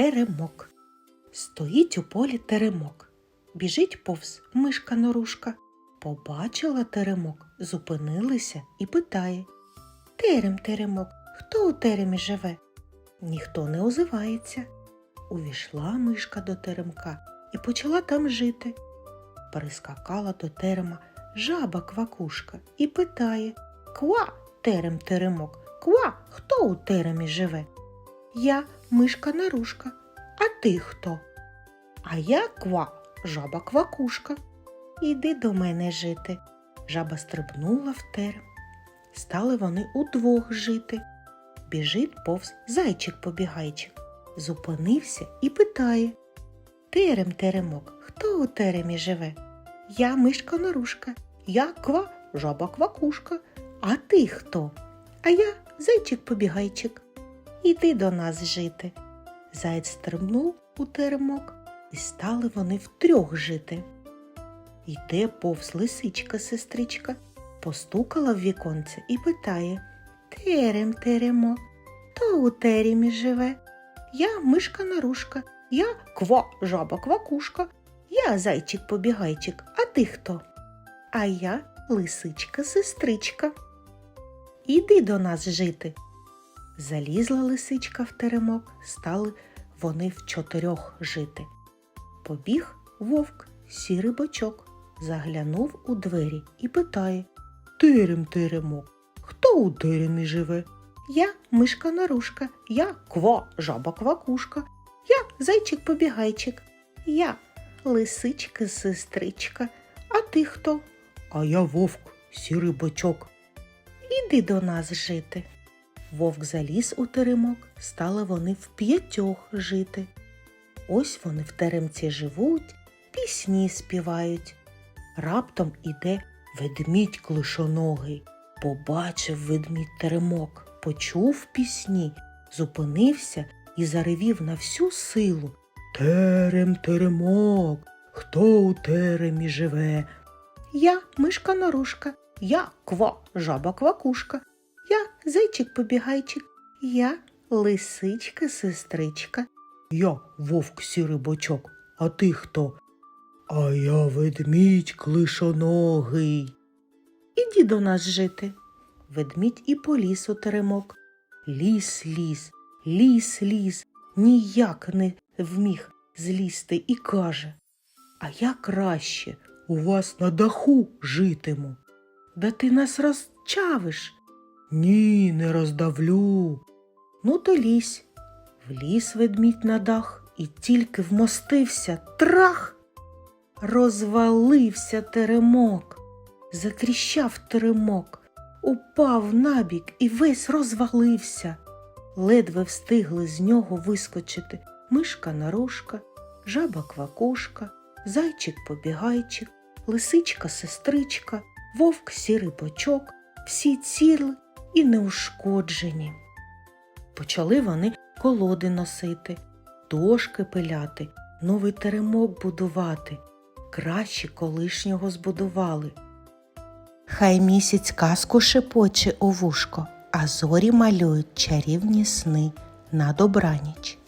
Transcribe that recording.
Теремок. Стоїть у полі теремок. Біжить повз мишка норушка. Побачила теремок, зупинилася і питає Терем, теремок, хто у теремі живе? Ніхто не озивається. Увійшла мишка до теремка і почала там жити. Прискакала до терема жаба квакушка і питає Ква, терем теремок, ква, хто у теремі живе? Я мишка нарушка, а ти хто? А я ква, жаба квакушка. Іди до мене жити. Жаба стрибнула в терем. Стали вони удвох жити. Біжить повз зайчик-побігайчик. Зупинився і питає Терем, теремок, хто у теремі живе? Я мишка нарушка, я ква, жаба квакушка. А ти хто? А я зайчик-побігайчик. Іди до нас жити. Заєць стрибнув у теремок, і стали вони втрьох жити. Йде повз лисичка сестричка, постукала в віконце і питає Терем, теремок, хто у теремі живе? Я мишка нарушка, я ква, жаба квакушка, я зайчик-побігайчик, а ти хто? А я лисичка сестричка. Іди до нас жити. Залізла лисичка в теремок, стали вони в чотирьох жити. Побіг вовк, сірий бочок, заглянув у двері і питає Терем, теремок, хто у теремі живе? Я мишка нарушка, я ква, жаба квакушка, я зайчик-побігайчик, я лисичка сестричка, а ти хто? А я вовк, сірий бочок. Іди до нас жити. Вовк заліз у теремок, стали вони в п'ятьох жити. Ось вони в теремці живуть, пісні співають. Раптом іде ведмідь клишоногий. Побачив ведмідь теремок, почув пісні, зупинився і заревів на всю силу. Терем, теремок, хто у теремі живе? Я мишка нарушка, я ква, жаба квакушка, я зайчик-побігайчик, я лисичка сестричка. Я вовк сірий бочок, а ти хто? А я ведмідь клишоногий. Іди до нас жити. Ведмідь і поліз у теремок. Ліс, ліс, ліс, ліс, ніяк не вміг злізти і каже. А я краще у вас на даху житиму. Да ти нас розчавиш. Ні, не роздавлю. Ну, то лізь. Вліз ведмідь на дах і тільки вмостився трах. Розвалився теремок, затріщав теремок, упав набік і весь розвалився. Ледве встигли з нього вискочити мишка нарушка, жаба квакушка, зайчик побігайчик, лисичка сестричка, вовк сірий бочок, всі цілі і неушкоджені. Почали вони колоди носити, дошки пиляти, новий теремок будувати. Краще колишнього збудували. Хай місяць казку шепоче у вушко, а зорі малюють чарівні сни на добраніч.